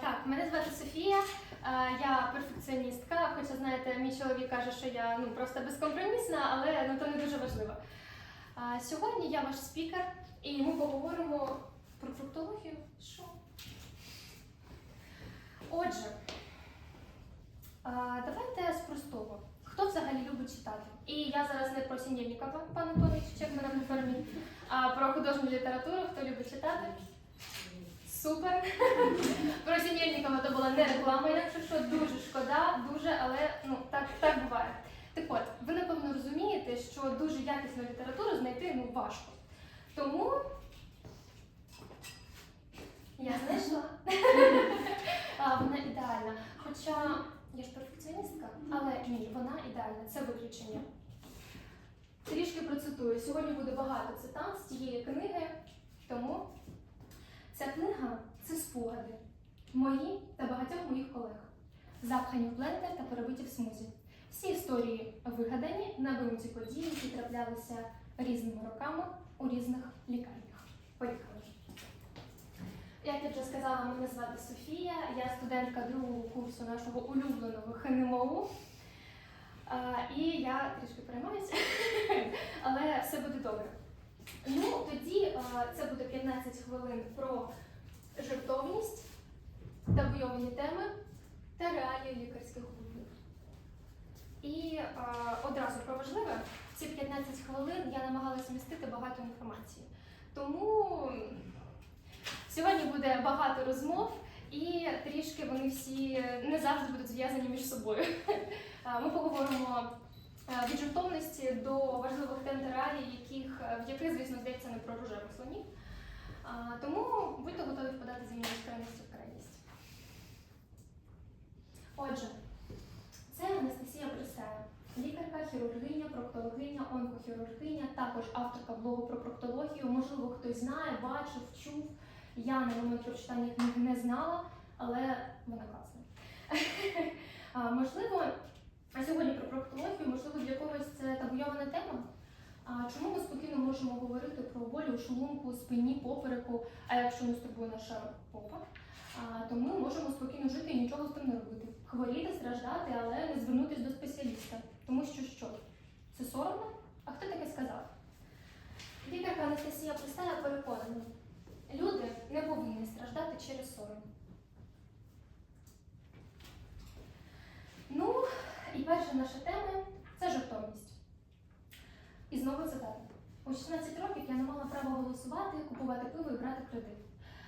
Так, мене звати Софія. Я перфекціоністка. Хоча, знаєте, мій чоловік каже, що я ну просто безкомпромісна, але ну то не дуже важливо. Сьогодні я ваш спікер, і ми поговоримо про фруктологію. Що? Отже, давайте з простого. Хто взагалі любить читати? І я зараз не про пане Антонович, як мене на формі, а про художню літературу, хто любить читати. Супер. Про Сінєльнікова то була не реклама, якщо що, дуже шкода, дуже, але ну так, так буває. Так от, ви напевно розумієте, що дуже якісну літературу знайти ну, важко. Тому я знайшла. а, вона ідеальна. Хоча я ж перфекціоністка, але ні, вона ідеальна, це виключення. Трішки процитую. Сьогодні буде багато цитат з цієї книги, тому Ця книга це спогади мої та багатьох моїх колег, запхані в блендер та перебиті в смузі. Всі історії вигадані на вимці подій, які траплялися різними роками у різних лікарнях. Поїхали. Як я вже сказала, мене звати Софія, я студентка другого курсу нашого улюбленого ХНМОУ. І я трішки переймаюся, але все буде добре. Ну, тоді це буде 15 хвилин про жертовність, табуйовані теми та реалії лікарських клубів. І одразу про важливе, ці 15 хвилин я намагалася містити багато інформації. Тому сьогодні буде багато розмов, і трішки вони всі не завжди будуть зв'язані між собою. Ми поговоримо від жертовності до важливих тем реалій, яких, е, в яких, звісно, здається не про рожевих слонів. Тому будьте готові впадати зі мною з крайністю в крайність. Отже, це Анастасія Присея, лікарка, хірургиня, проктологиня, онкохірургиня, також авторка блогу про проктологію. Можливо, хтось знає, бачив, чув. Я на момент прочитання книги не знала, але вона класна. Можливо, сьогодні про проктологію, когось це табуйована тема. А чому ми спокійно можемо говорити про болі у шлунку, спині, попереку, а якщо не турбує наша попа, то ми можемо спокійно жити і нічого з тим не робити. Хворіти, страждати, але не звернутися до спеціаліста. Тому що що? Це соромно? А хто таке сказав? Лікарка Анастасія Пристая переконана, люди не повинні страждати через сором. Ну, і перша наша тема. І знову цитата. У 16 років я не мала права голосувати, купувати пиво і брати кредит.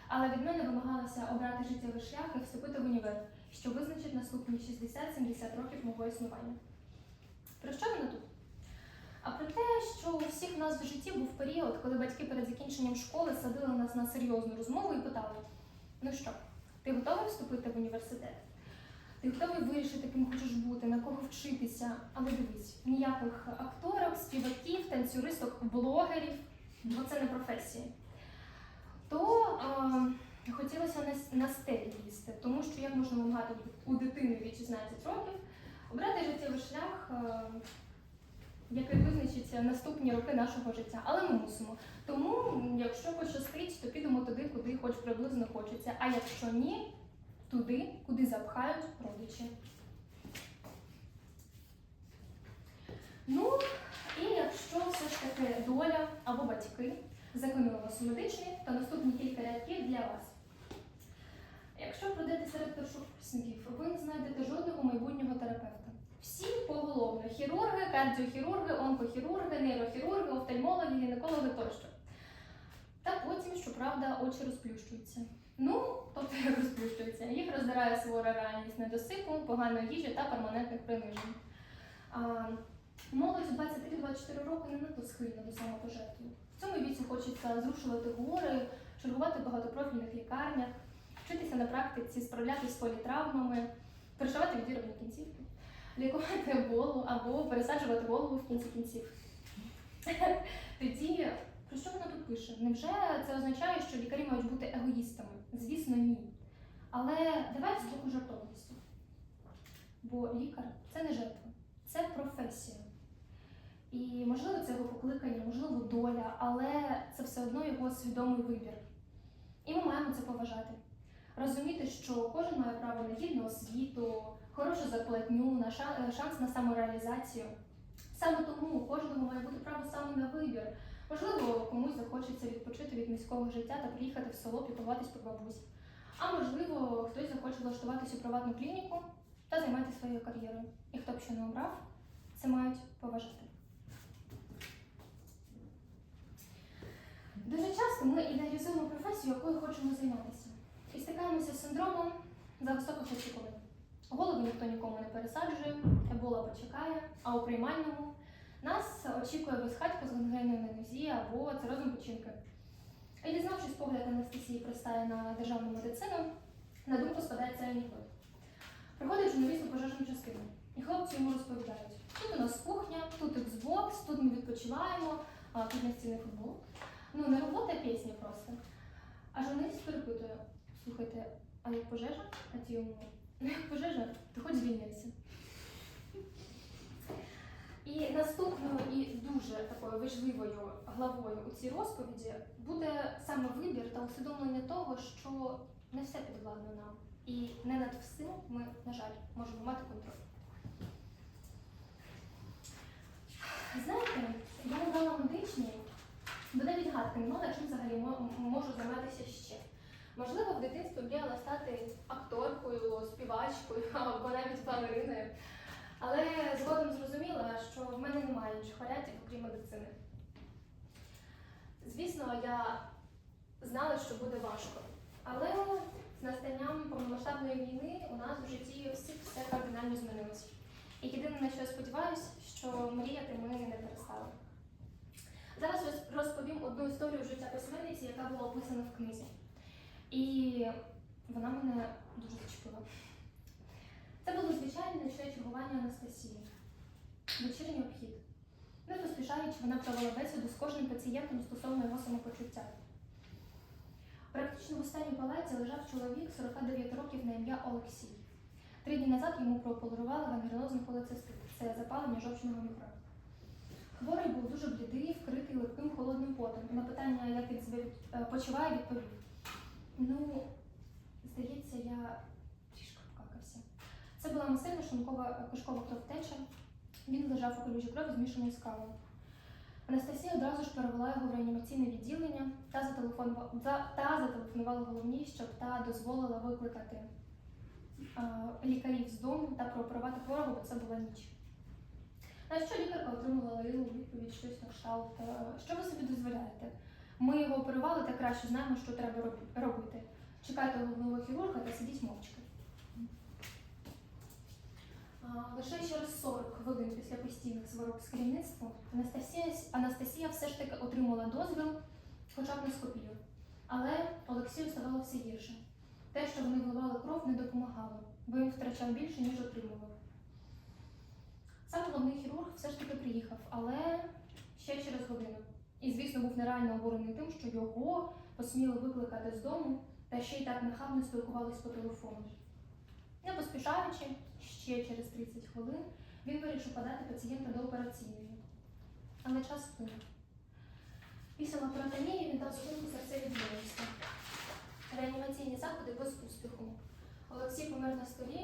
Але від мене вимагалося обрати життєвий шлях і вступити в універ, що визначить наступні 60-70 років мого існування. Про що вона тут? А про те, що у всіх нас в житті був період, коли батьки перед закінченням школи садили нас на серйозну розмову і питали: ну що, ти готовий вступити в університет? Ти готовий вирішити, ким хочеш бути, на кого вчитися. Але дивись, ніяких акторів, співаків, танцюристок, блогерів, бо це не професії. То е, хотілося на, на стелі їсти, тому що як можна вимагати у дитини від 16 років обрати життєвий шлях, е, який визначиться наступні роки нашого життя. Але ми мусимо. Тому, якщо пощастить, то підемо туди, куди хоч приблизно хочеться. А якщо ні, туди, куди запхають родичі. Ну, і якщо все ж таки доля або батьки закинули вас у медичний, то наступні кілька рядків для вас. Якщо пройдете серед першокурсників, ви не знайдете жодного майбутнього терапевта. Всі поголовно хірурги, кардіохірурги, онкохірурги, нейрохірурги, офтальмологи, гінекологи тощо. Та потім, щоправда, очі розплющуються. Ну, тобто як. Їх роздирає сувора реальність недосипу, поганої їжі та перманентних принижень. Молодь 23-24 роки не надто схильна до самопожертви. В цьому віці хочеться зрушувати гори, чергувати в багатопрофільних лікарнях, вчитися на практиці, справлятися з політравмами, перешивати відірвані кінцівки, лікувати голову або пересаджувати голову в кінці кінців. Тоді про що вона тут пише? Невже це означає, що лікарі мають бути егоїстами? Звісно, ні. Але давайте з боку жертовності. Бо лікар це не жертва, це професія. І можливо, це його покликання, можливо, доля, але це все одно його свідомий вибір. І ми маємо це поважати. розуміти, що кожен має право на гідну освіту, хорошу зарплатню, на шанс на самореалізацію. Саме тому у кожного має бути право саме на вибір. Можливо, комусь захочеться відпочити від міського життя та приїхати в село піклуватись про бабусь. А можливо, хтось захоче влаштуватись у приватну клініку та займатися своєю кар'єрою. І хто б що не обрав, це мають поважати. Дуже часто ми ідеалізуємо професію, якою хочемо займатися, і стикаємося з синдромом за високих очікувань. Голову ніхто нікому не пересаджує, ебола почекає, а у приймальному нас очікує безхатько з гангреною на нозі або цирозом печінки. І дізнавшись погляд Анастасії пристає на державну медицину, на думку спадається анекдот. Приходить журналіст у пожежну частину, і хлопці йому розповідають: тут у нас кухня, тут Xbox, тут ми відпочиваємо, тут настільний футбол. Ну, не робота, а пісня просто. А журналіст перепитує: слухайте, а як пожежа? А ті йому, ну як пожежа, то хоч звільнився. І наступною і дуже такою важливою главою у цій розповіді буде саме вибір та усвідомлення того, що не все підвладно нам. І не над всім ми, на жаль, можемо мати контроль. Знаєте, я обрала медичний, бо навіть гадки не мала, чим взагалі можу займатися ще. Можливо, в дитинстві мріяла стати акторкою, співачкою або навіть балериною. Але згодом зрозуміла, що в мене немає інших варіантів, окрім медицини. Звісно, я знала, що буде важко. Але з настанням повномасштабної війни у нас в житті всіх все кардинально змінилось. І єдине, на що я сподіваюся, що мріяти ми не перестали. Зараз розповім одну історію життя письменниці, яка була описана в книзі. І вона мене дуже зачепила. Це було звичайне нічне чергування Анастасії. Вечірній обхід. Не поспішаючи, вона провела бесіду з кожним пацієнтом стосовно його самопочуття. Практично в останній палаті лежав чоловік 49 років на ім'я Олексій. Три дні назад йому прооперували гангренозний холецистит. Це запалення жовчного міхура. Хворий був дуже блідий, вкритий липким холодним потом. На питання, як він себе е, почуває, відповів: Ну, здається, я. Це була масивна шлункова кишкова кровотеча. Він лежав у калюжі крові, змішаної з кавою. Анастасія одразу ж перевела його в реанімаційне відділення та зателефонувала, та, зателефонувала головній, щоб та дозволила викликати е, лікарів з дому та прооперувати хворого, бо це була ніч. На що лікарка отримала лаїлу відповідь щось на кшталт. е, Що ви собі дозволяєте? Ми його оперували та краще знаємо, що треба робити. Чекайте головного хірурга та сидіть мовчки. Лише через 40 хвилин після постійних сварок з керівництвом Анастасія, Анастасія все ж таки отримала дозвіл, хоча б на скопію. Але Олексію ставало все гірше. Те, що вони вливали кров, не допомагало, бо він втрачав більше, ніж отримував. Сам головний хірург все ж таки приїхав, але ще через годину. І, звісно, був нереально обурений тим, що його посміли викликати з дому та ще й так нахабно спілкувались по телефону. Не поспішаючи, ще через 30 хвилин він вирішив подати пацієнта до операційної. Але час вплив. Після лапаротомії він дав зупинку серцеві відмовився. Реанімаційні заходи без успіху. Олексій помер на столі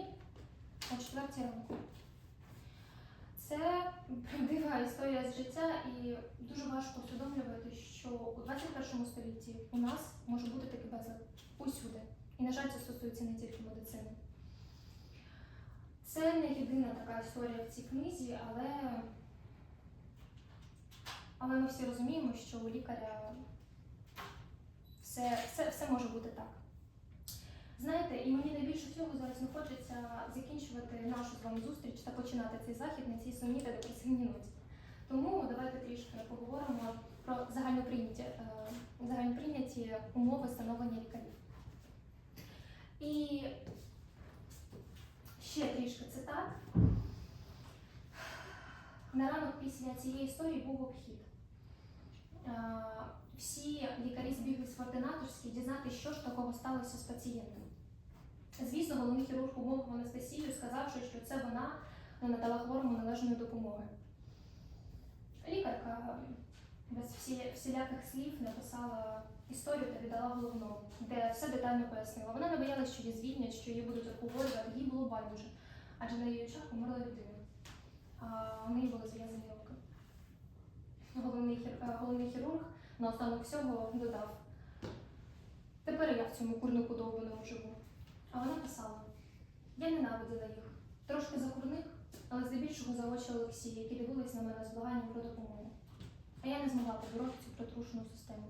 о 4 ранку. Це правдива історія з життя, і дуже важко усвідомлювати, що у 21 столітті у нас може бути такий безлад усюди. І, на жаль, це стосується не тільки медицини. Це не єдина така історія в цій книзі, але, але ми всі розуміємо, що у лікаря все, все, все може бути так. Знаєте, і мені найбільше всього зараз не хочеться закінчувати нашу з вами зустріч та починати цей захід на цій сумній та депресивній ноті. Тому давайте трішки поговоримо про загальноприйняті, е, загальноприйняті умови становлення лікарів. І ще трішки цитат. На ранок після цієї історії був обхід. Е, Всі лікарі збіглись в ординаторській дізнатися, що ж такого сталося з пацієнтом. Звісно, головний хірург умовив Анастасію, сказавши, що це вона не надала хворому належної допомоги. Лікарка без всіляких слів написала історію та віддала головному, де все детально пояснила. Вона не боялась, що її звільнять, що її будуть обговорювати, їй було байдуже. Адже на її очах померла людина. А у неї були зв'язані руки. Головний, хір- е, головний хірург на останок всього додав. Тепер я в цьому курнику довбаному живу. А вона писала: я ненавиділа їх. Трошки за курник, але здебільшого за очі Олексія, які дивились на мене з благанням про допомогу. А я не змогла побороти цю притрушену систему.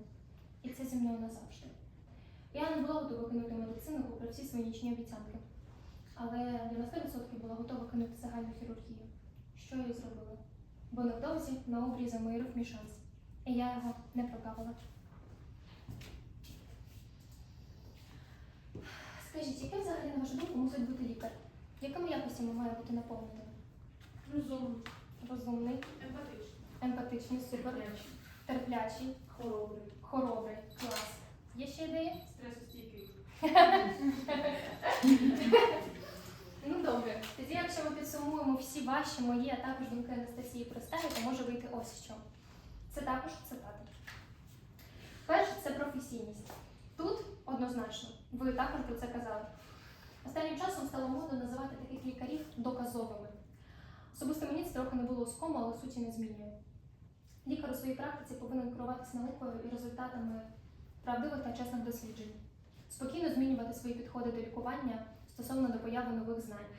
І це зі мною назавжди. Я не була готова кинути медицину попри всі свої нічні обіцянки. Але я на 100% була готова кинути загальну хірургію. Що я зробила? Бо невдовзі на обрій замирив мій шанс. І я його не прогавила. Скажіть, яким взагалі, на вашу думку, мусить бути лікар? Якими якостями має бути наповнений? Розумний, Розумний, емпатичний, емпатичний, супер, терплячий, терплячий, хоробрий, хоробрий, клас. Є ще ідеї? стресостійкий. Ну добре. Тоді, якщо ми підсумуємо всі ваші, мої, а також думки Анастасії про стилі, то може вийти ось що. Це також цитати. Перше це професійність. Тут однозначно, ви також про це казали. Останнім часом стало модно називати таких лікарів доказовими. Особисто мені це трохи не було скому, але суті не змінює. Лікар у своїй практиці повинен керуватися наукою і результатами правдивих та чесних досліджень, спокійно змінювати свої підходи до лікування стосовно до появи нових знань.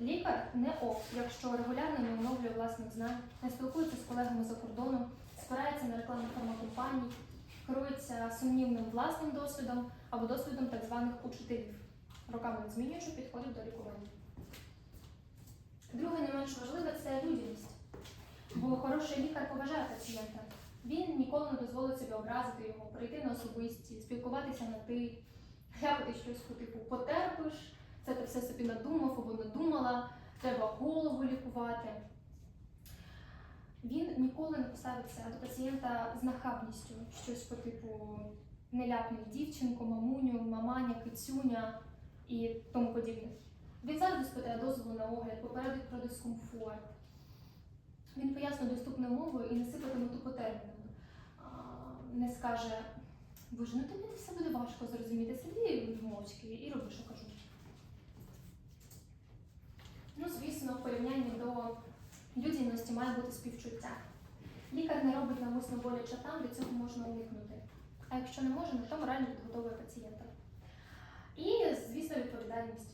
Лікар не ок, якщо регулярно не оновлює власних знань, не спілкується з колегами за кордоном, спирається на рекламу фармакомпаній, керується сумнівним власним досвідом або досвідом так званих учителів, роками змінюючи підходів до лікування. Друге, не менш важливе це людяність. Бо хороший лікар поважає пацієнта. Він ніколи не дозволить собі образити його, прийти на особисті, спілкуватися на ти, ляпати щось по типу потерпиш, це ти все собі надумав або надумала, треба голову лікувати. Він ніколи не поставиться до пацієнта з нахабністю, щось по типу не ляпнув дівчинку, мамуню, маманя, кицюня і тому подібне. Він завжди спитає дозволу на огляд, попередить про дискомфорт. Він пояснює доступною мовою і не сипатиме тупо термінами. Не скаже, боже, ну тобі все буде важко зрозуміти. Сиди мовчки і роби, що кажу. Ну, звісно, в порівнянні до людяності має бути співчуття. Лікар не робить навмисно боляче там, де цього можна уникнути. А якщо не може, то морально підготовує пацієнта. І, звісно, відповідальність.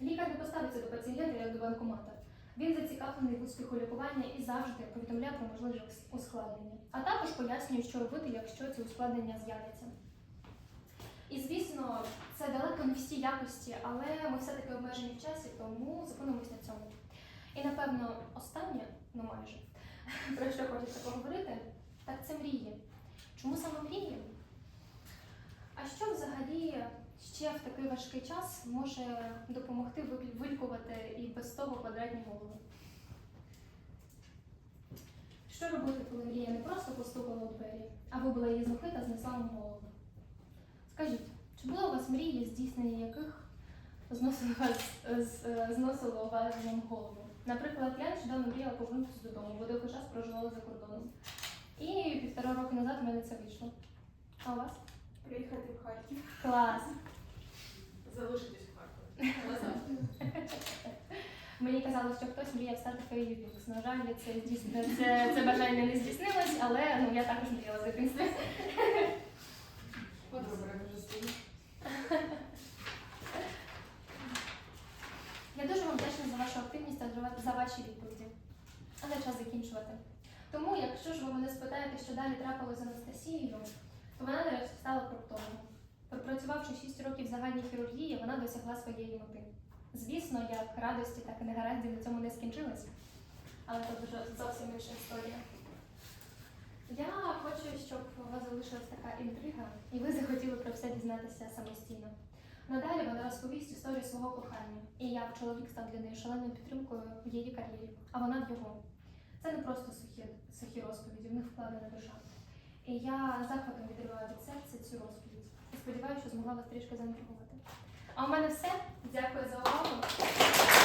Лікар не поставиться до пацієнта як до банкомата. Він зацікавлений в успіху лікування і завжди повідомляє про можливі ускладнення, а також пояснює, що робити, якщо ці ускладнення з'являться. І звісно, це далеко не всі якості, але ми все-таки обмежені в часі, тому зупинимось на цьому. І напевно, останнє, ну майже, про що хочеться поговорити, так це мрії. Чому саме мрії? А що взагалі ще в такий важкий час може допомогти вил- вилікувати і без того квадратні голови? Що робити, коли мрія не просто постукала у двері, а вибила її з руки та знесла вам голову? Скажіть, чи були у вас мрії, здійснення яких зносило вас, зносило вас вам голову? Наприклад, я нещодавно мріяла повернутися додому, бо довгий час проживала за кордоном. І півтора роки назад в мене це вийшло. А у вас? Приїхати в Харків. Клас! Залишитись в Харкові. Мені казали, що хтось мріяв стати феєю На жаль, це, здійс- це, це бажання не здійснилось, але ну, я також мріяла в дитинстві. Добре, вже стоїть. Я дуже вам вдячна за вашу активність та за- за ваші відповіді. Але час закінчувати. Тому, якщо ж ви мене спитаєте, що далі трапилося з Анастасією, то вона. Пропрацювавши 6 років загальній хірургії, вона досягла своєї мети. Звісно, як радості, так і негараздів на цьому не скінчились, але це вже зовсім інша історія. Я хочу, щоб у вас залишилась така інтрига, і ви захотіли про все дізнатися самостійно. Надалі вона розповість історію свого кохання, і як чоловік став для неї шаленою підтримкою в її кар'єрі, а вона в його. Це не просто сухі, сухі розповіді, в них вкладена душа. І я захватом відриваю від серця цю розповідь. Сподіваюся, що змогла вас трішки заінтригувати. А у мене все. Дякую за увагу.